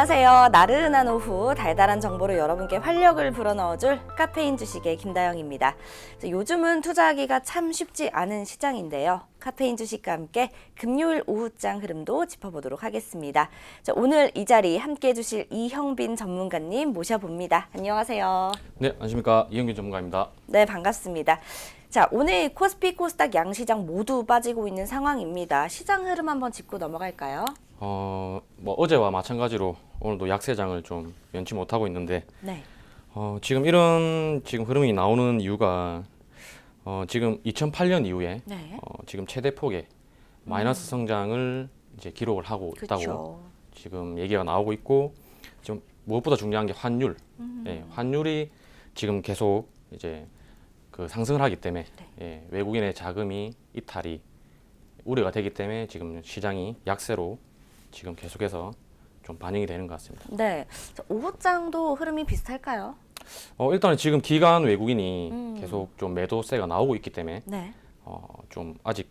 안녕하세요. 나른한 오후 달달한 정보로 여러분께 활력을 불어넣어줄 카페인 주식의 김다영입니다. 자, 요즘은 투자하기가 참 쉽지 않은 시장인데요. 카페인 주식과 함께 금요일 오후장 흐름도 짚어보도록 하겠습니다. 자, 오늘 이 자리 함께 해주실 이형빈 전문가님 모셔봅니다. 안녕하세요. 네, 안녕하십니까 이영균 전문가입니다. 네, 반갑습니다. 자, 오늘 코스피, 코스닥 양시장 모두 빠지고 있는 상황입니다. 시장 흐름 한번 짚고 넘어갈까요? 어, 뭐 어제와 마찬가지로 오늘도 약세장을 좀 면치 못하고 있는데 네. 어, 지금 이런 지금 흐름이 나오는 이유가 어, 지금 2008년 이후에 네. 어, 지금 최대 폭의 마이너스 성장을 이제 기록을 하고 있다고. 지금 얘기가 나오고 있고 좀 무엇보다 중요한 게 환율. 예, 환율이 지금 계속 이제 그 상승을 하기 때문에 예, 외국인의 자금이 이탈이 우려가 되기 때문에 지금 시장이 약세로 지금 계속해서 좀 반영이 되는 것 같습니다. 네. 자, 오후장도 흐름이 비슷할까요? 어, 일단은 지금 기관 외국인이 음. 계속 좀 매도세가 나오고 있기 때문에 네. 어, 좀 아직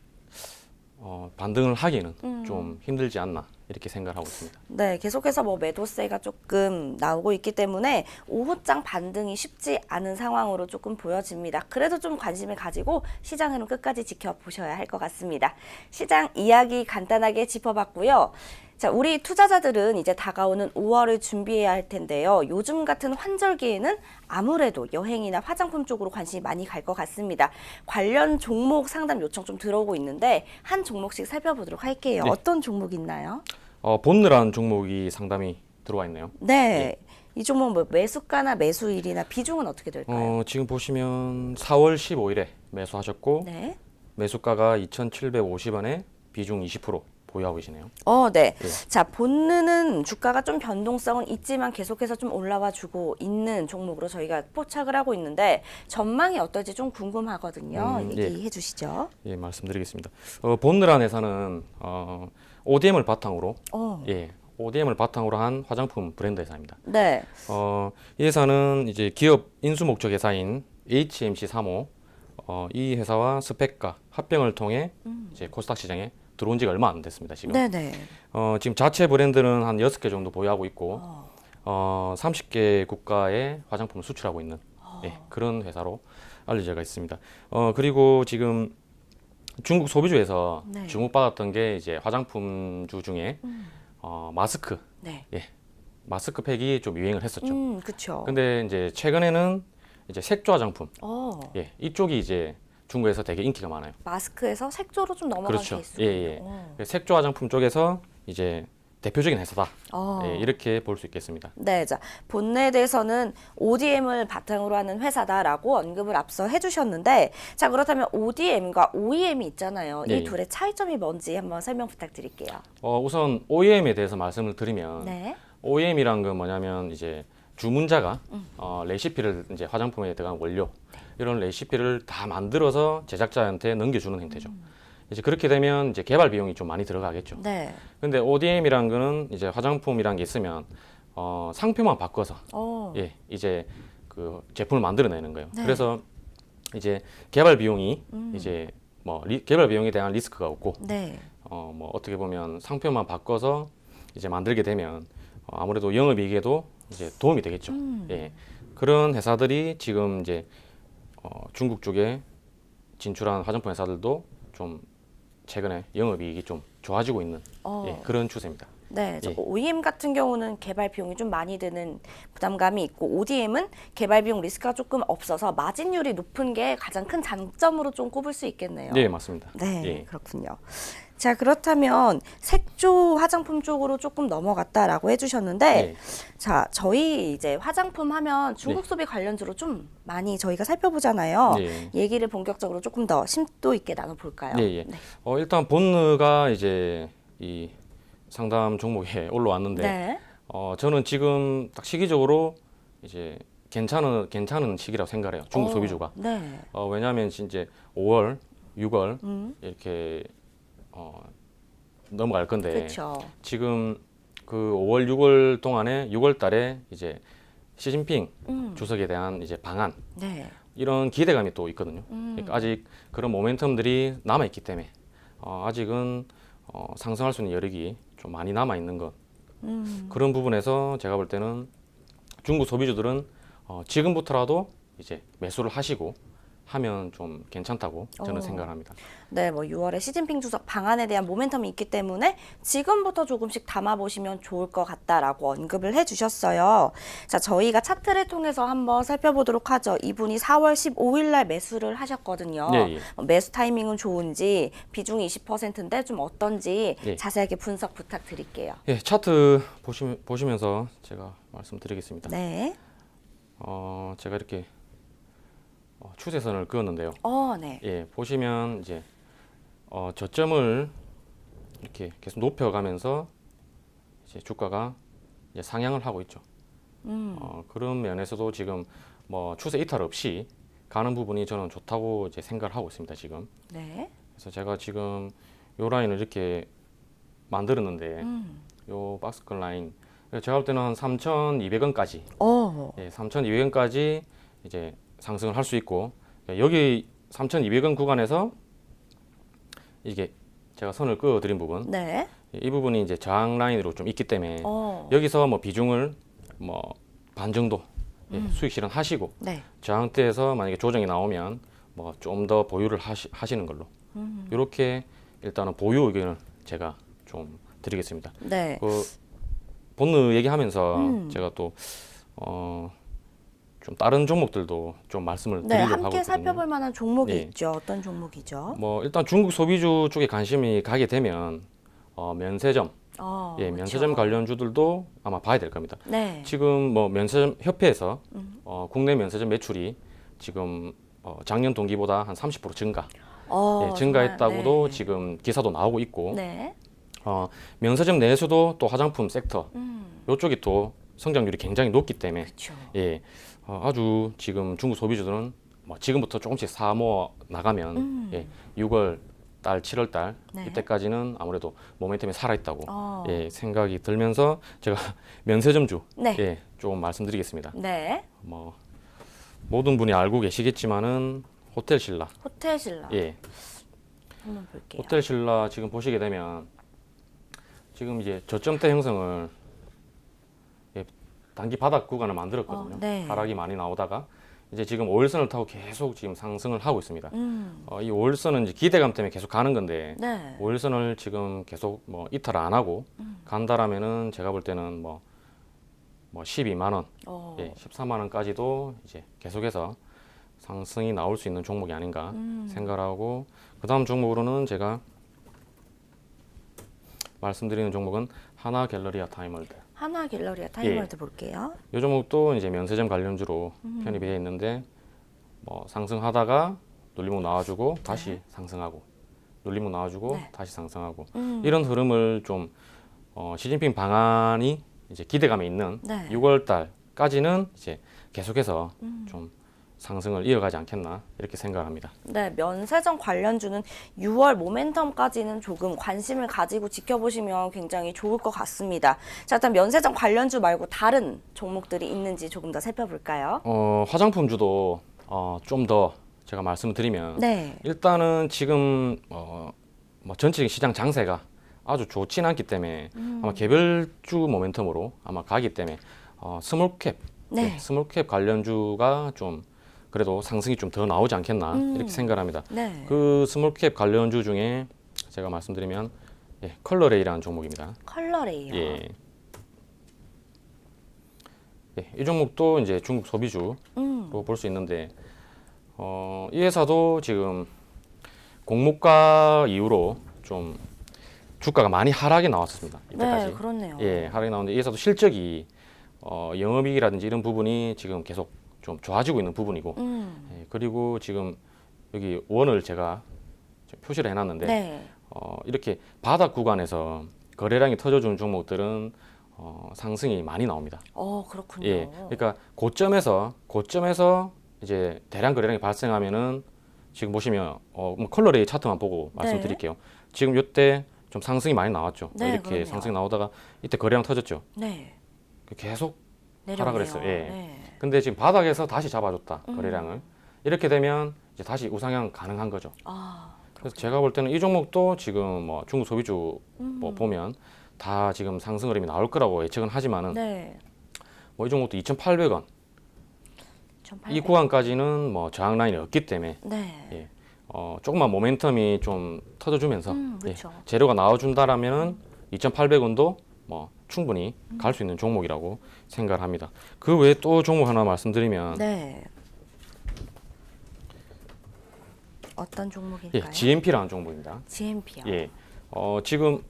어, 반등을 하기는 음. 좀 힘들지 않나 이렇게 생각을 하고 있습니다. 네, 계속해서 뭐 매도세가 조금 나오고 있기 때문에 오후장 반등이 쉽지 않은 상황으로 조금 보여집니다. 그래도 좀 관심을 가지고 시장 흐름 끝까지 지켜보셔야 할 것 같습니다. 시장 이야기 간단하게 짚어봤고요. 자, 우리 투자자들은 이제 다가오는 5월을 준비해야 할 텐데요. 요즘 같은 환절기에는 아무래도 여행이나 화장품 쪽으로 관심이 많이 갈 것 같습니다. 관련 종목 상담 요청 좀 들어오고 있는데 한 종목씩 살펴보도록 할게요. 네. 어떤 종목 있나요? 어, 본느라는 종목이 상담이 들어와 있네요. 네. 이 종목 뭐 매수가나 매수일이나 비중은 어떻게 될까요? 어, 지금 보시면 4월 15일에 매수하셨고 네. 매수가가 2,750원에 비중 20% 보유하고 계시네요. 어, 네. 예. 자, 본능은 주가가 좀 변동성은 있지만 계속해서 좀 올라와 주고 있는 종목으로 저희가 포착을 하고 있는데 전망이 어떨지 좀 궁금하거든요. 음, 예. 얘기해 주시죠. 예, 말씀드리겠습니다. 어, 본느란 회사는 어, ODM을 바탕으로 어. 예, ODM을 바탕으로 한 화장품 브랜드 회사입니다. 네. 어, 이 회사는 이제 기업 인수 목적 회사인 HMC 3호 어, 이 회사와 스펙과 합병을 통해 이제 코스닥 시장에 들어온 지가 얼마 안 됐습니다. 지금. 네, 네. 어, 지금 자체 브랜드는 한 6개 정도 보유하고 있고 어. 어, 30개 국가에 화장품을 수출하고 있는 어. 예, 그런 회사로 알려져 있습니다. 어, 그리고 지금 중국 소비주에서 네. 주목받았던 게 이제 화장품주 중에 음. 어, 마스크, 네. 마스크팩이 좀 유행을 했었죠. 음, 그렇죠. 근데 이제 최근에는 이제 색조 화장품, 어. 예, 이쪽이 이제 중국에서 되게 인기가 많아요. 마스크에서 색조로 좀 넘어간 그렇죠. 케이스군요. 예, 예. 어. 색조 화장품 쪽에서 이제 대표적인 회사다. 어. 예, 이렇게 볼 수 있겠습니다. 네, 자 본넷에서는 ODM을 바탕으로 하는 회사다라고 언급을 앞서 해주셨는데, 자 그렇다면 ODM과 OEM이 있잖아요. 예, 이 예. 둘의 차이점이 뭔지 한번 설명 부탁드릴게요. 어, 우선 OEM에 대해서 말씀을 드리면 네, OEM이란 건 뭐냐면 이제 주문자가 음. 어, 레시피를 이제 화장품에 들어간 원료 이런 레시피를 다 만들어서 제작자한테 넘겨주는 형태죠. 음. 이제 그렇게 되면 이제 개발 비용이 좀 많이 들어가겠죠. 네, 근데 ODM이란 거는 이제 화장품이란 게 있으면 어, 상표만 바꿔서 어, 예 이제 그 제품을 만들어내는 거예요. 네. 그래서 이제 개발 비용이 음. 이제 뭐 리- 개발 비용에 대한 리스크가 없고 네, 어, 뭐 어떻게 보면 상표만 바꿔서 이제 만들게 되면 어, 아무래도 영업이익에도 이제 도움이 되겠죠. 음. 예. 그런 회사들이 지금 이제 어, 중국 쪽에 진출한 화장품 회사들도 좀 최근에 영업이익이 좀 좋아지고 있는 어, 예, 그런 추세입니다. 네. 저 예. OEM 같은 경우는 개발 비용이 좀 많이 드는 부담감이 있고 ODM은 개발 비용 리스크가 조금 없어서 마진율이 높은 게 가장 큰 장점으로 좀 꼽을 수 있겠네요. 네, 맞습니다. 네, 예. 그렇군요. 자, 그렇다면 색조 화장품 쪽으로 조금 넘어갔다라고 해주셨는데, 예. 자, 저희 이제 화장품 하면 중국 소비 관련주로 좀 많이 저희가 살펴보잖아요. 예. 얘기를 본격적으로 조금 더 심도 있게 나눠볼까요? 예, 예. 네. 어, 일단 본느가 이제 이 상담 종목에 올라왔는데 네. 어, 저는 지금 딱 시기적으로 이제 괜찮은 괜찮은 시기라고 생각해요. 중국 어, 소비주가. 네. 어, 왜냐하면 이제 5월, 6월 음, 이렇게 어, 넘어갈 건데 그렇죠. 지금 그 5월, 6월 동안에 6월 달에 이제 시진핑 음, 주석에 대한 이제 방안 네. 이런 기대감이 또 있거든요. 음, 그러니까 아직 그런 모멘텀들이 남아 있기 때문에 어, 아직은 어, 상승할 수 있는 여력이 좀 많이 남아 있는 것 음. 그런 부분에서 제가 볼 때는 중국 소비주들은 어, 지금부터라도 이제 매수를 하시고 하면 좀 괜찮다고 저는 어. 생각합니다. 네, 뭐 6월에 시진핑 주석 방안에 대한 모멘텀이 있기 때문에 지금부터 조금씩 담아보시면 좋을 것 같다라고 언급을 해주셨어요. 자, 저희가 차트를 통해서 한번 살펴보도록 하죠. 이분이 4월 15일 날 매수를 하셨거든요. 예, 예. 뭐 매수 타이밍은 좋은지 비중이 20%인데 좀 어떤지 예. 자세하게 분석 부탁드릴게요. 예, 차트 보시, 보시면서 제가 말씀드리겠습니다. 네. 어, 제가 이렇게 어, 추세선을 그었는데요. 어, 네. 예, 보시면 이제 어, 저점을 이렇게 계속 높여가면서 이제 주가가 이제 상향을 하고 있죠. 음. 어, 그런 면에서도 지금 뭐 추세 이탈 없이 가는 부분이 저는 좋다고 이제 생각을 하고 있습니다. 지금. 네. 그래서 제가 지금 요 라인을 이렇게 만들었는데 음. 요 박스권 라인 제가 볼 때는 한 3,200원까지 어. 예, 3,200원까지 이제 상승을 할 수 있고 예, 여기 3,200원 구간에서 이게 제가 선을 그어 드린 부분 네. 예, 이 부분이 이제 저항 라인으로 좀 있기 때문에 어. 여기서 뭐 비중을 뭐 반 정도 예, 음. 수익 실현하시고 네. 저항대에서 만약에 조정이 나오면 뭐 좀 더 보유를 하시, 하시는 걸로 음. 이렇게 일단은 보유 의견을 제가 좀 드리겠습니다. 네. 그 본느 얘기하면서 음. 제가 또 어, 좀 다른 종목들도 좀 말씀을 네, 드리려고 하고 함께 있거든요. 살펴볼 만한 종목이 네. 있죠. 어떤 종목이죠? 뭐 일단 중국 소비주 쪽에 관심이 가게 되면 어, 면세점, 어, 예, 그렇죠. 면세점 관련주들도 아마 봐야 될 겁니다. 네. 지금 뭐 면세점 협회에서 음. 어, 국내 면세점 매출이 지금 어, 작년 동기보다 한 30% 증가, 어, 예, 증가했다고도 네. 지금 기사도 나오고 있고, 네. 어, 면세점 내에서도 또 화장품 섹터 음. 이쪽이 또 성장률이 굉장히 높기 때문에 그렇죠. 예, 어, 아주 지금 중국 소비주들은 뭐 지금부터 조금씩 사모아 나가면 음. 예, 6월 달, 7월 달 네. 이때까지는 아무래도 모멘텀이 살아 있다고 어. 예, 생각이 들면서 제가 면세점주 네. 예, 좀 말씀드리겠습니다. 네. 뭐 모든 분이 알고 계시겠지만은 호텔 신라 호텔 신라 예, 한번 볼게요. 호텔 신라 지금 보시게 되면 지금 이제 저점대 형성을 예, 단기 바닥 구간을 만들었거든요. 어, 네. 하락이 많이 나오다가 이제 지금 5일선을 타고 계속 지금 상승을 하고 있습니다. 음. 어, 이 5일선은 이제 기대감 때문에 계속 가는 건데 네. 5일선을 지금 계속 뭐 이탈 안 하고 음. 간다라면은 제가 볼 때는 뭐, 뭐 12만 원, 어. 예, 14만 원까지도 이제 계속해서 상승이 나올 수 있는 종목이 아닌가 음. 생각하고 그 다음 종목으로는 제가 말씀드리는 종목은 하나 갤러리아 타임월드. 하나 갤러리아 예. 타임월드 볼게요. 이 종목도 이제 면세점 관련주로 음. 편입이 되어 있는데 뭐 상승하다가 눌림목 나와주고 다시 상승하고 눌림목 나와주고 네. 다시 상승하고 음. 이런 흐름을 좀 어, 시진핑 방안이 이제 기대감이 있는 네. 6월 달까지는 이제 계속해서 음. 좀 상승을 이어가지 않겠나 이렇게 생각합니다. 네, 면세점 관련주는 6월 모멘텀까지는 조금 관심을 가지고 지켜보시면 굉장히 좋을 것 같습니다. 자, 일단 면세점 관련주 말고 다른 종목들이 있는지 조금 더 살펴볼까요? 어, 화장품주도 어, 좀 더 제가 말씀을 드리면 네. 일단은 지금 어, 뭐 전체적인 시장 장세가 아주 좋진 않기 때문에 음. 아마 개별주 모멘텀으로 아마 가기 때문에 어, 스몰캡 네. 스몰캡 관련주가 좀 그래도 상승이 좀 더 나오지 않겠나 음. 이렇게 생각합니다. 네. 그 스몰캡 관련주 중에 제가 말씀드리면 예, 컬러레이라는 종목입니다. 컬러레이요. 예. 예, 이 종목도 이제 중국 소비주로 음. 볼수 있는데 어, 이 회사도 지금 공모가 이후로 좀 주가가 많이 하락이 나왔습니다. 이때까지. 네, 그렇네요. 예, 하락이 나오는데 이 회사도 실적이 어, 영업이익이라든지 이런 부분이 지금 계속 좀 좋아지고 있는 부분이고 음. 예, 그리고 지금 여기 원을 제가 좀 표시를 해놨는데 네. 어, 이렇게 바닥 구간에서 거래량이 터져준 종목들은 어, 상승이 많이 나옵니다. 어, 그렇군요. 예, 그러니까 고점에서 고점에서 이제 대량 거래량이 발생하면은 지금 보시면 어, 뭐 컬러레이 차트만 보고 말씀드릴게요. 지금 이때 좀 상승이 많이 나왔죠. 네, 이렇게 그럼요. 상승이 나오다가 이때 거래량 터졌죠. 네. 계속 내려오네요. 하락을 했어요. 예. 네. 근데 지금 바닥에서 다시 잡아줬다 음. 거래량을 이렇게 되면 이제 다시 우상향 가능한 거죠. 아, 그래서 제가 볼 때는 이 종목도 지금 뭐 중국 소비주 음. 뭐 보면 다 지금 상승 흐름이 나올 거라고 예측은 하지만은 네. 뭐 이 종목도 2,800원 1800. 이 구간까지는 뭐 저항 라인이 없기 때문에 네. 예. 어, 조금만 모멘텀이 좀 터져주면서 음, 예, 그렇죠. 재료가 나와준다라면은 2,800원도 뭐 충분히 갈 수 있는 종목이라고 생각을 합니다. 그 외에 또 종목 하나 말씀드리면 네. 어떤 종목일까요? 예, GMP라는 종목입니다. GMP요. 예, 어, 지금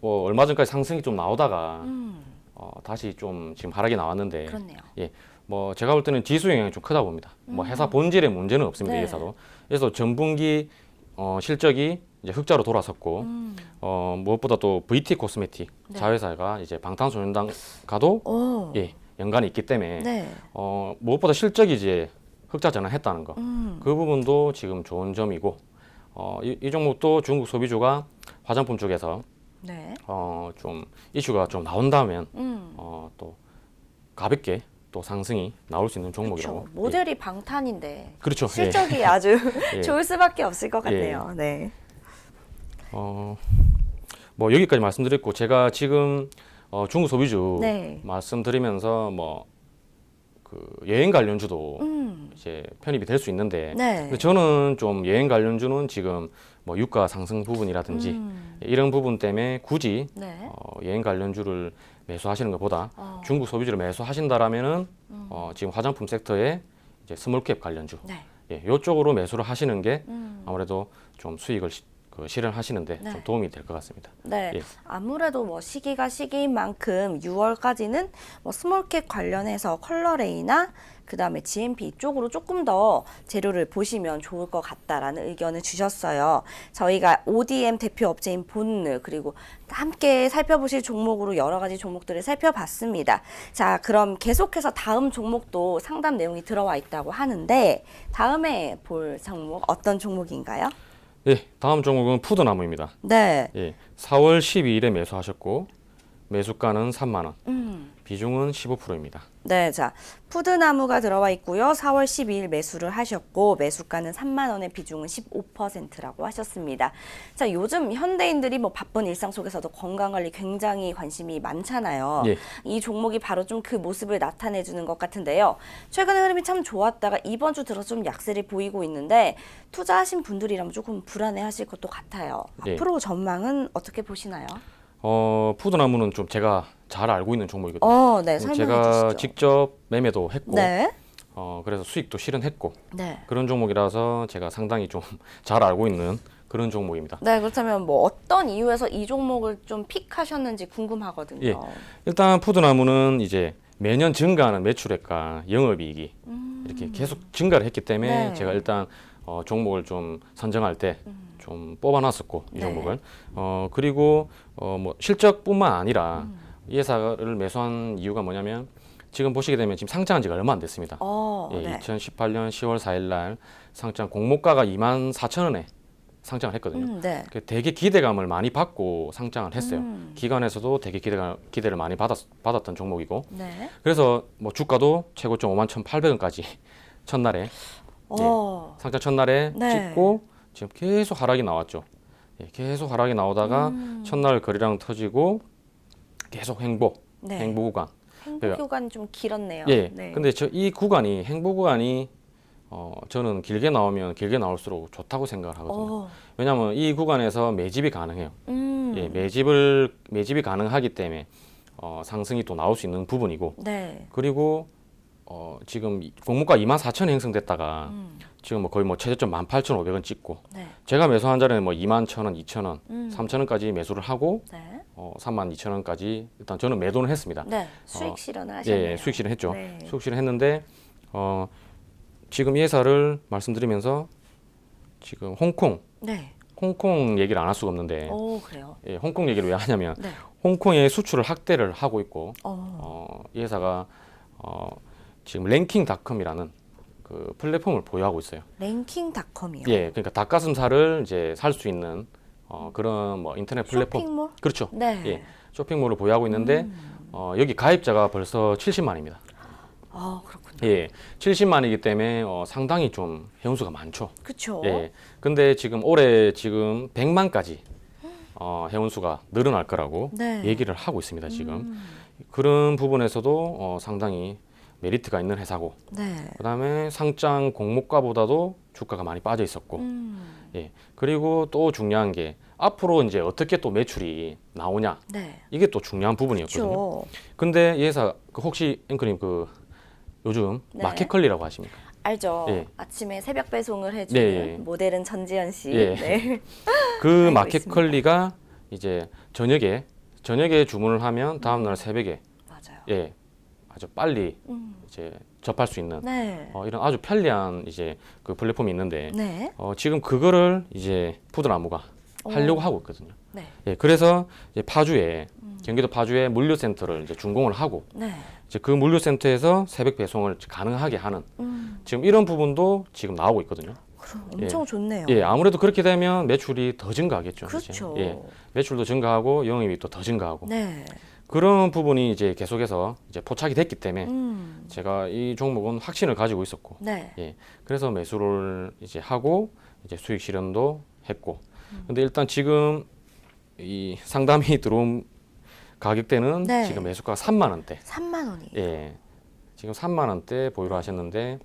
뭐 얼마 전까지 상승이 좀 나오다가 음, 어, 다시 좀 지금 하락이 나왔는데 그렇네요. 뭐 제가 볼 때는 지수 영향이 좀 크다 봅니다. 뭐 회사 본질에 문제는 없습니다. 음. 네. 이 회사도. 그래서 전분기 어, 실적이 이제 흑자로 돌아섰고 음. 어, 무엇보다 또 VT 코스메틱 네. 자회사가 이제 방탄소년단과도 오. 예, 연관이 있기 때문에 네. 어, 무엇보다 실적이 이제 흑자 전환했다는 거. 음. 그 부분도 지금 좋은 점이고 어, 이, 이 종목도 중국 소비주가 화장품 쪽에서 네. 어, 좀 이슈가 좀 나온다면 음. 어, 또 가볍게 또 상승이 나올 수 있는 종목이라고. 그렇죠. 모델이 방탄인데 예. 그렇죠. 예. 실적이 아주 예. 좋을 수밖에 없을 것 같네요. 네. 어, 뭐 여기까지 말씀드렸고 제가 지금 어, 중국 소비주 네. 말씀드리면서 뭐 그 여행 관련주도 음. 이제 편입이 될 수 있는데 네. 근데 저는 좀 여행 관련주는 지금 뭐 유가 상승 부분이라든지 음. 이런 부분 때문에 굳이 네. 어, 여행 관련주를 매수하시는 것보다 어. 중국 소비주를 매수하신다라면은 어, 지금 화장품 섹터에 이제 스몰캡 관련주 네. 예, 이쪽으로 매수를 하시는 게 음. 아무래도 좀 수익을 시, 그 실현하시는데 네. 좀 도움이 될 것 같습니다. 네. 예. 아무래도 뭐 시기가 시기인 만큼 6월까지는 뭐 스몰캡 관련해서 컬러레이나 그다음에 GMP 이쪽으로 조금 더 재료를 보시면 좋을 것 같다라는 의견을 주셨어요. 저희가 ODM 대표 업체인 본느 그리고 함께 살펴보실 종목으로 여러 가지 종목들을 살펴봤습니다. 자, 그럼 계속해서 다음 종목도 상담 내용이 들어와 있다고 하는데 다음에 볼 종목 어떤 종목인가요? 예, 다음 종목은 푸드나무입니다. 네. 예, 4월 12일에 매수하셨고 매수가는 3만 원, 음. 비중은 15%입니다. 네, 자 푸드나무가 들어와 있고요. 4월 12일 매수를 하셨고 매수가는 3만 원의 비중은 15%라고 하셨습니다. 자, 요즘 현대인들이 뭐 바쁜 일상 속에서도 건강 관리 굉장히 관심이 많잖아요. 예. 이 종목이 바로 좀 그 모습을 나타내 주는 것 같은데요. 최근에 흐름이 참 좋았다가 이번 주 들어 좀 약세를 보이고 있는데 투자하신 분들이라면 조금 불안해하실 것도 같아요. 예. 앞으로 전망은 어떻게 보시나요? 어, 푸드나무는 좀 제가 잘 알고 있는 종목이거든요. 어, 네, 설명해 제가 주시죠. 직접 매매도 했고 네, 어, 그래서 수익도 실현했고 네. 그런 종목이라서 제가 상당히 좀 잘 알고 있는 그런 종목입니다. 네, 그렇다면 뭐 어떤 이유에서 이 종목을 좀 픽하셨는지 궁금하거든요. 예. 일단 푸드나무는 이제 매년 증가하는 매출액과 영업이익이 이렇게 계속 증가를 했기 때문에 음. 네. 제가 일단 어, 종목을 좀 선정할 때좀 뽑아놨었고 이 네. 종목을 어, 그리고 어, 뭐 실적뿐만 아니라 음. 이 회사를 매수한 이유가 뭐냐면 지금 보시게 되면 지금 상장한 지가 얼마 안 됐습니다. 어, 예, 네. 2018년 10월 4일 날 상장 공모가가 2만 4천 원에 상장을 했거든요. 음, 네. 그 되게 기대감을 많이 받고 상장을 했어요. 음. 기관에서도 되게 기대가, 기대를 많이 받았, 받았던 종목이고 네. 그래서 뭐 주가도 최고점 5만 1,800원까지 첫날에 어. 상장 첫날에 네. 찍고 지금 계속 하락이 나왔죠. 예, 계속 하락이 나오다가 음. 첫날 거래량 터지고 계속 행보, 네. 행보 구간. 행복 구간 좀 길었네요. 예. 네. 근데 저 이 구간이 행보 구간이 어 저는 길게 나오면 길게 나올수록 좋다고 생각을 하거든요. 어. 왜냐하면 이 구간에서 매집이 가능해요. 음. 예, 매집을 매집이 가능하기 때문에 어, 상승이 또 나올 수 있는 부분이고 네. 그리고 어, 지금 이- 공모가 2만 4천 형성됐다가 음. 지금 뭐 거의 뭐 최저점 18,500원 찍고 네. 제가 매수한 자리는 뭐 2만 1,000원, 2,000원, 음. 3,000원까지 매수를 하고 네. 어, 3만 2,000원까지 일단 저는 매도는 했습니다. 네. 수익 어, 실현을 예, 하셨네요. 예, 수익 실현했죠. 네. 수익 실현했는데 어, 지금 이 회사를 말씀드리면서 지금 홍콩 네. 홍콩 얘기를 안 할 수가 없는데 오, 그래요. 예, 홍콩 얘기를 왜 하냐면 네. 홍콩의 수출을 확대를 하고 있고 어. 어, 이 회사가 어, 지금 랭킹닷컴이라는 그 플랫폼을 보유하고 있어요. 랭킹닷컴이요. 예, 그러니까 닭가슴살을 이제 살 수 있는 어, 그런 뭐 인터넷 플랫폼 쇼핑몰? 그렇죠. 네. 예, 쇼핑몰을 보유하고 있는데 음. 어, 여기 가입자가 벌써 70만입니다. 아, 그렇군요. 예, 70만이기 때문에 어, 상당히 좀 회원수가 많죠. 그렇죠. 예, 근데 지금 올해 지금 100만까지 어, 회원수가 늘어날 거라고 네. 얘기를 하고 있습니다. 지금 음. 그런 부분에서도 어, 상당히 메리트가 있는 회사고 네. 그다음에 상장 공모가보다도 주가가 많이 빠져 있었고 음. 예 그리고 또 중요한 게 앞으로 이제 어떻게 또 매출이 나오냐 네. 이게 또 중요한 부분이었거든요. 그렇죠. 근데 이 회사 그 혹시 앵커님 그 요즘 네. 마켓컬리라고 하십니까? 알죠. 예. 아침에 새벽 배송을 해주는 네, 예. 모델은 전지현 씨. 예. 네. 그 알고 마켓컬리가 이제 저녁에 저녁에 주문을 하면 다음 날 새벽에 맞아요. 예 아주 빨리 음. 이제 접할 수 있는 네. 어, 이런 아주 편리한 이제 그 플랫폼이 있는데 네. 어, 지금 그거를 이제 푸드나무가 하려고 하고 있거든요. 네. 예, 그래서 이제 파주에 음. 경기도 파주에 물류센터를 이제 준공을 하고 네. 이제 그 물류센터에서 새벽 배송을 가능하게 하는 음. 지금 이런 부분도 지금 나오고 있거든요. 그럼 엄청 좋네요. 예, 아무래도 그렇게 되면 매출이 더 증가하겠죠. 이제. 그렇죠. 예, 매출도 증가하고 영업이익도 더 증가하고 네. 그런 부분이 이제 계속해서 이제 포착이 됐기 때문에 음. 제가 이 종목은 확신을 가지고 있었고 네. 예, 그래서 매수를 이제 하고 이제 수익 실현도 했고 음. 근데 일단 지금 이 상담이 들어온 가격대는 네. 지금 매수가가 3만 원대. 3만 원이. 예. 지금 3만 원대 보유를 하셨는데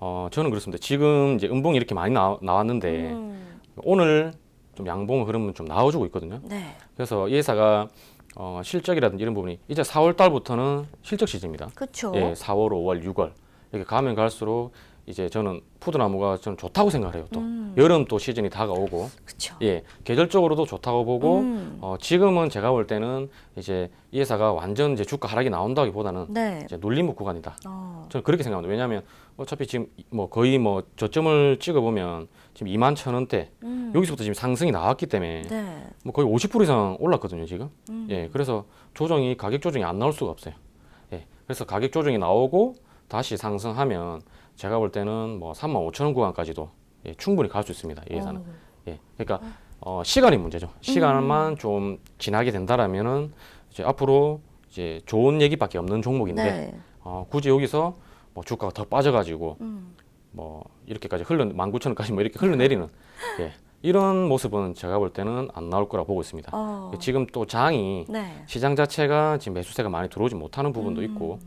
어 저는 그렇습니다. 지금 이제 음봉이 이렇게 많이 나, 나왔는데 음. 오늘 좀 양봉 흐름은 좀 나와주고 있거든요. 네. 그래서 이 회사가 어, 실적이라든지 이런 부분이 이제 4월 달부터는 실적 시즌입니다. 그렇죠. 예, 4월, 5월, 6월 이렇게 가면 갈수록 이제 저는 푸드나무가 저는 좋다고 생각을 해요. 또 음. 여름 또 시즌이 다가오고 그렇죠. 예 계절적으로도 좋다고 보고 음. 어, 지금은 제가 볼 때는 이제 이 회사가 완전 이제 주가 하락이 나온다기보다는 네. 이제 눌림목 구간이다. 어. 저는 그렇게 생각합니다. 왜냐하면 어차피 지금 뭐 거의 뭐 저점을 찍어 보면 지금 2만 천 원대 음. 여기서부터 지금 상승이 나왔기 때문에 네. 뭐 거의 50% 이상 올랐거든요 지금. 음. 예, 그래서 조정이 가격 조정이 안 나올 수가 없어요. 예, 그래서 가격 조정이 나오고 다시 상승하면 제가 볼 때는 뭐 3만 5천 원 구간까지도 예, 충분히 갈 수 있습니다. 이 회사는. 어. 예, 그러니까 어, 시간이 문제죠. 시간만 좀 지나게 된다라면은 이제 앞으로 이제 좋은 얘기밖에 없는 종목인데 네. 어, 굳이 여기서 뭐 주가가 더 빠져가지고 음. 뭐 이렇게까지 흘러 19,000원까지 뭐 이렇게 흘러내리는 예, 이런 모습은 제가 볼 때는 안 나올 거라 보고 있습니다. 어. 지금 또 장이 네. 시장 자체가 지금 매수세가 많이 들어오지 못하는 부분도 음. 있고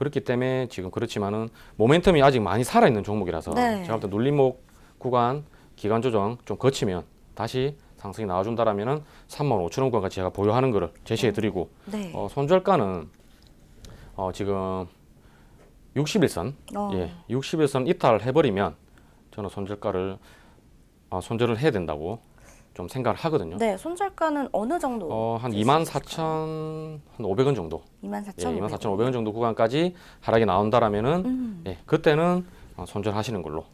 그렇기 때문에 지금 그렇지만은 모멘텀이 아직 많이 살아 있는 종목이라서 네. 제가 볼때 눌림목 구간 기간 조정 좀 거치면 다시 상승이 나와준다라면은 3만 5천 원 구간까지 제가 보유하는 거를 제시해 드리고 네. 어, 손절가는 어, 지금 60일선 어. 예, 60일선 이탈을 해버리면 저는 손절가를 어, 손절을 해야 된다고 좀 생각을 하거든요. 네. 손절가는 어느 정도? 어, 한 될수 2만 있을까요? 4천 한 500원 정도. 2만 예, 4천 2만 4,500원 정도 구간까지 하락이 나온다라면은 음. 예, 그때는 어, 손절하시는 걸로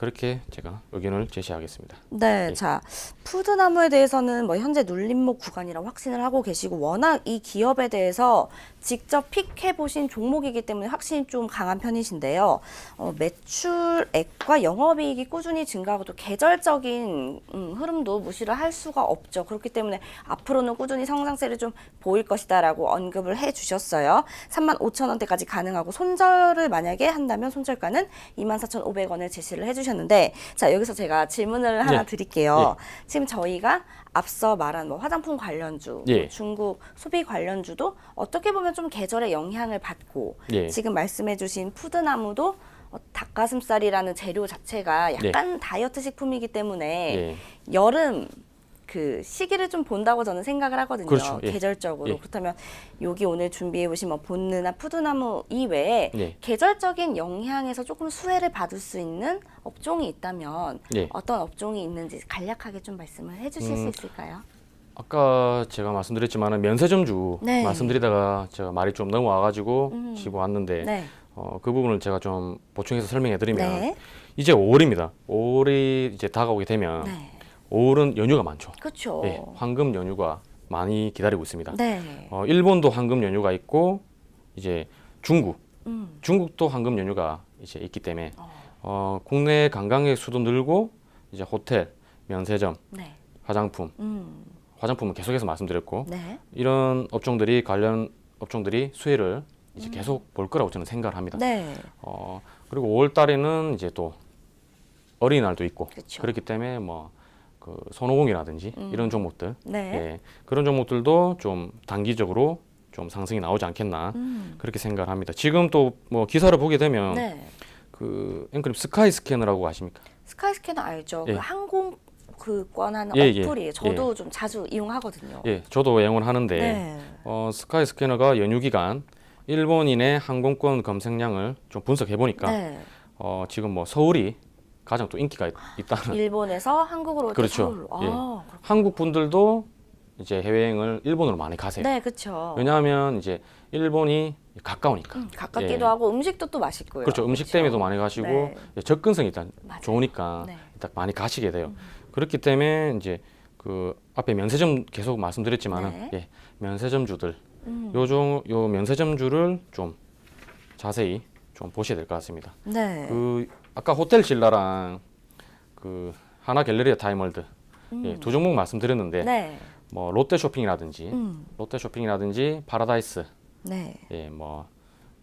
그렇게 제가 의견을 제시하겠습니다. 네, 예. 자 푸드나무에 대해서는 뭐 현재 눌림목 구간이라고 확신을 하고 계시고 워낙 이 기업에 대해서 직접 픽해 보신 종목이기 때문에 확신이 좀 강한 편이신데요. 어, 매출액과 영업이익이 꾸준히 증가하고 또 계절적인 음, 흐름도 무시를 할 수가 없죠. 그렇기 때문에 앞으로는 꾸준히 성장세를 좀 보일 것이다라고 언급을 해주셨어요. 3만 5천 원대까지 가능하고 손절을 만약에 한다면 손절가는 2만 4,500원을 제시를 해주셨 는데 자 여기서 제가 질문을 하나 예. 드릴게요. 지금 저희가 앞서 말한 뭐 화장품 관련주, 예. 뭐 중국 소비 관련주도 어떻게 보면 좀 계절의 영향을 받고 예. 지금 말씀해주신 푸드나무도 어, 닭가슴살이라는 재료 자체가 약간 다이어트 식품이기 때문에 예. 여름 그 시기를 좀 본다고 저는 생각을 하거든요. 그렇죠. 예. 계절적으로 예. 그렇다면 여기 오늘 준비해 보신 뭐 본느나 푸드나무 이외에 예. 계절적인 영향에서 조금 수혜를 받을 수 있는 업종이 있다면 예. 어떤 업종이 있는지 간략하게 좀 말씀을 해주실 수 음, 있을까요? 아까 제가 말씀드렸지만은 면세점주 네. 말씀드리다가 제가 말이 좀 넘어와가지고 음. 집어왔는데 네. 어, 그 부분을 제가 좀 보충해서 설명해드리면 네. 이제 5월입니다. 5월이 이제 다가오게 되면 네. 5월은 연휴가 많죠. 그렇죠. 예, 황금 연휴가 많이 기다리고 있습니다. 네. 어, 일본도 황금 연휴가 있고 이제 중국, 음. 중국도 황금 연휴가 이제 있기 때문에 어. 어, 국내 관광객 수도 늘고 이제 호텔, 면세점, 네. 화장품, 음. 화장품은 계속해서 말씀드렸고 네. 이런 업종들이 관련 업종들이 수혜를 이제 계속 볼 거라고 저는 생각을 합니다. 음. 네. 어, 그리고 5월 달에는 이제 또 어린이날도 있고 그쵸. 그렇기 때문에 뭐 그 손오공이라든지 이런 종목들 음. 네. 예, 그런 종목들도 좀 단기적으로 좀 상승이 나오지 않겠나 음. 그렇게 생각을 합니다. 지금 또 뭐 기사를 보게 되면 네. 그 앵커님 스카이 스캐너라고 아십니까? 스카이 스캐너 알죠? 예. 그 항공 그 권하는 예, 예. 어플이에요. 저도 좀 자주 이용하거든요. 예, 저도 애용을 하는데 네. 어, 스카이 스캐너가 연휴 기간 일본인의 항공권 검색량을 좀 분석해 보니까 네. 어, 지금 뭐 서울이 가장 또 인기가 있, 있다는 일본에서 한국으로 그렇죠. 아, 예. 한국 분들도 이제 해외여행을 일본으로 많이 가세요. 네, 그렇죠. 왜냐하면 이제 일본이 가까우니까. 음, 가깝기도 예. 하고 음식도 또 맛있고요. 그렇죠. 음식 그렇죠. 때문에도 많이 가시고 네. 이제 접근성이 일단 맞아요. 좋으니까 네. 음. 일단 많이 가시게 돼요. 그렇기 때문에 이제 그 앞에 면세점 계속 말씀드렸지만은 네. 예, 면세점주들 음. 요종 요 면세점주를 좀 자세히 좀 보셔야 될 것 같습니다. 네. 그 아까 호텔 신라랑 그 하나 갤러리아 타임월드 예, 두 종목 말씀드렸는데 음. 네. 뭐 롯데 쇼핑이라든지 음. 롯데 쇼핑이라든지 파라다이스 네. 예, 뭐,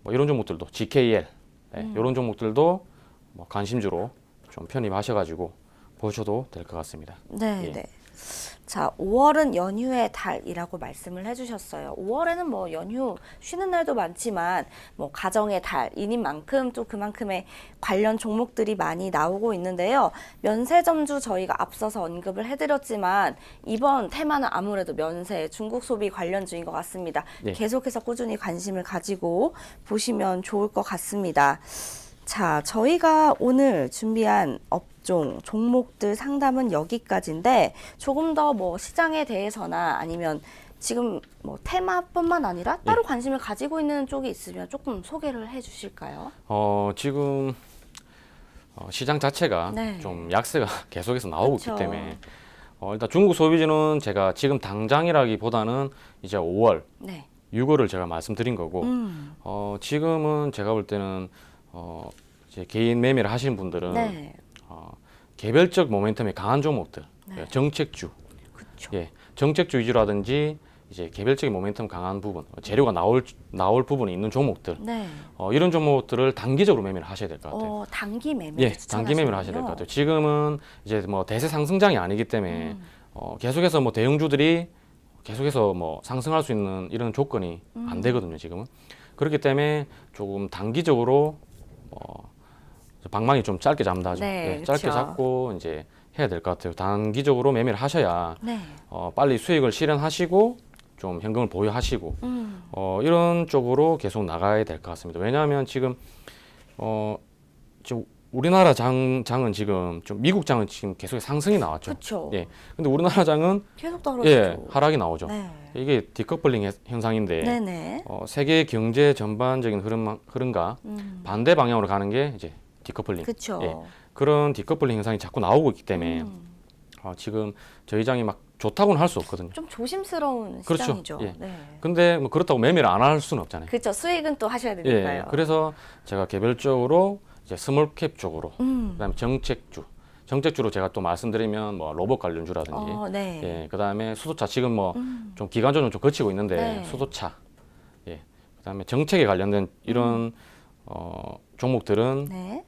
뭐 이런 종목들도 GKL 예, 음. 이런 종목들도 뭐 관심주로 좀 편입하셔가지고 보셔도 될 것 같습니다. 네, 예. 네. 자, 5월은 연휴의 달이라고 말씀을 해주셨어요. 5월에는 뭐 연휴 쉬는 날도 많지만 뭐 가정의 달이닌 만큼 또 그만큼의 관련 종목들이 많이 나오고 있는데요. 면세점주 저희가 앞서서 언급을 해드렸지만 이번 테마는 아무래도 면세 중국 소비 관련주인 것 같습니다. 예. 계속해서 꾸준히 관심을 가지고 보시면 좋을 것 같습니다. 자, 저희가 오늘 준비한 업 종, 종목들 상담은 여기까지인데 조금 더 뭐 시장에 대해서나 아니면 지금 뭐 테마뿐만 아니라 따로 예. 관심을 가지고 있는 쪽이 있으면 조금 소개를 해 주실까요? 어, 지금 어, 시장 자체가 네. 좀 약세가 계속해서 나오고 그쵸. 있기 때문에 어, 일단 중국 소비주는 제가 지금 당장이라기보다는 이제 5월, 네. 6월을 제가 말씀드린 거고 음. 어, 지금은 제가 볼 때는 어, 이제 개인 매매를 하시는 분들은 네. 어, 개별적 모멘텀이 강한 종목들, 네. 정책주, 그렇죠. 예, 정책주 위주라든지 이제 개별적인 모멘텀 강한 부분, 재료가 나올 나올 부분이 있는 종목들, 네. 어, 이런 종목들을 단기적으로 매매를 하셔야 될 것 같아요. 어, 단기 매매 예, 단기 매매를 하셔야 될 것 같아요. 지금은 이제 뭐 대세 상승장이 아니기 때문에 음. 어, 계속해서 뭐 대형주들이 계속해서 뭐 상승할 수 있는 이런 조건이 음. 안 되거든요. 지금은 그렇기 때문에 조금 단기적으로 어, 방망이 좀 짧게 잡는다 하죠. 네, 예, 짧게 그쵸. 잡고 이제 해야 될 것 같아요. 단기적으로 매매를 하셔야 네. 어, 빨리 수익을 실현하시고 좀 현금을 보유하시고 음. 어, 이런 쪽으로 계속 나가야 될 것 같습니다. 왜냐하면 지금 어, 지금 우리나라 장, 장은 지금 좀 미국 장은 지금 계속 상승이 나왔죠. 그렇죠. 예. 근데 우리나라 장은 계속 떨어지죠. 예 하락이 나오죠. 네. 이게 디커플링 해- 현상인데 네, 네. 어, 세계 경제 전반적인 흐름 흐름과 음. 반대 방향으로 가는 게 이제 디커플링 그렇죠. 예. 그런 디커플링 현상이 자꾸 나오고 있기 때문에 음. 어, 지금 저희 장이 막 좋다고는 할 수 없거든요. 좀 조심스러운 그렇죠. 시장이죠. 예. 네. 근데 뭐 그렇다고 매매를 안 할 수는 없잖아요. 그렇죠. 수익은 또 하셔야 예, 되니까요. 그래서 제가 개별적으로 이제 스몰캡 쪽으로 음. 그다음에 정책주 정책주로 제가 또 말씀드리면 뭐 로봇 관련주라든지 어, 네. 예 그다음에 수소차 지금 뭐 음. 좀 기간전은 좀 거치고 있는데 네. 수소차 예 그다음에 정책에 관련된 이런 어 종목들은 네.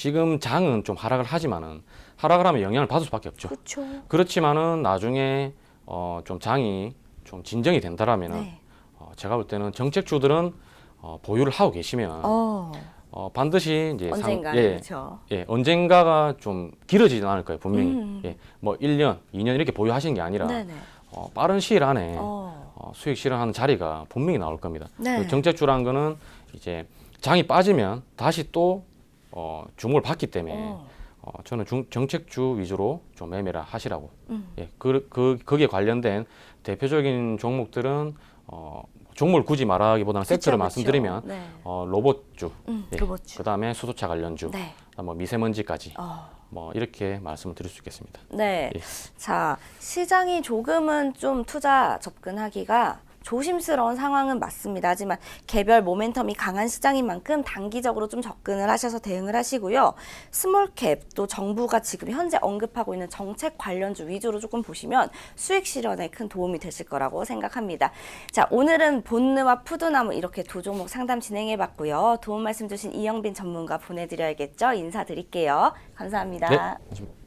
지금 장은 좀 하락을 하지만은 하락을 하면 영향을 받을 수밖에 없죠 그렇죠. 그렇지만은 나중에 어 좀 장이 좀 진정이 된다라면은 네. 어, 제가 볼 때는 정책주들은 어, 보유를 하고 계시면 어, 어, 반드시 이제 언젠가 예, 그렇죠. 예, 언젠가가 좀 길어지진 않을 거예요, 분명히. 음. 예, 뭐 1년, 2년 이렇게 보유하시는 게 아니라 네네. 어, 빠른 시일 안에 어. 어, 수익 실현하는 자리가 분명히 나올 겁니다. 네. 그 정책주라는 거는 이제 장이 빠지면 다시 또 어, 주목을 받기 때문에 어. 어, 저는 중, 정책주 위주로 좀 매매를 하시라고. 음. 예, 그, 그, 거기에 관련된 대표적인 종목들은 어, 종목을 굳이 말하기보다는 섹터를 그쵸, 말씀드리면 그쵸. 네. 어, 로봇주, 음, 예, 로봇주. 그다음에 수소차 관련주, 네. 뭐 미세먼지까지 어. 뭐 이렇게 말씀을 드릴 수 있겠습니다. 네. 예. 자, 시장이 조금은 좀 투자 접근하기가 조심스러운 상황은 맞습니다. 하지만 개별 모멘텀이 강한 시장인 만큼 단기적으로 좀 접근을 하셔서 대응을 하시고요. 스몰캡 또 정부가 지금 현재 언급하고 있는 정책 관련주 위주로 조금 보시면 수익 실현에 큰 도움이 되실 거라고 생각합니다. 자, 오늘은 본느와 푸드나무 이렇게 두 종목 상담 진행해 봤고요. 도움 말씀 주신 이영빈 전문가 보내드려야겠죠. 인사드릴게요. 감사합니다. 네.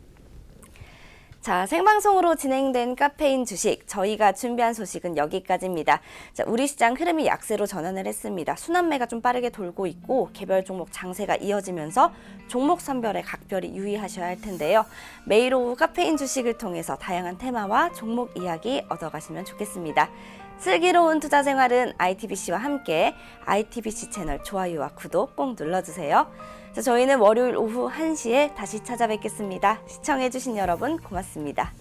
자, 생방송으로 진행된 카페인 주식, 저희가 준비한 소식은 여기까지입니다. 자, 우리 시장 흐름이 약세로 전환을 했습니다. 순환매가 좀 빠르게 돌고 있고, 개별 종목 장세가 이어지면서 종목 선별에 각별히 유의하셔야 할 텐데요. 매일 오후 카페인 주식을 통해서 다양한 테마와 종목 이야기 얻어가시면 좋겠습니다. 슬기로운 투자 생활은 ITBC와 함께 ITBC 채널 좋아요와 구독 꼭 눌러주세요. 자, 저희는 월요일 오후 1시에 다시 찾아뵙겠습니다. 시청해주신 여러분 고맙습니다.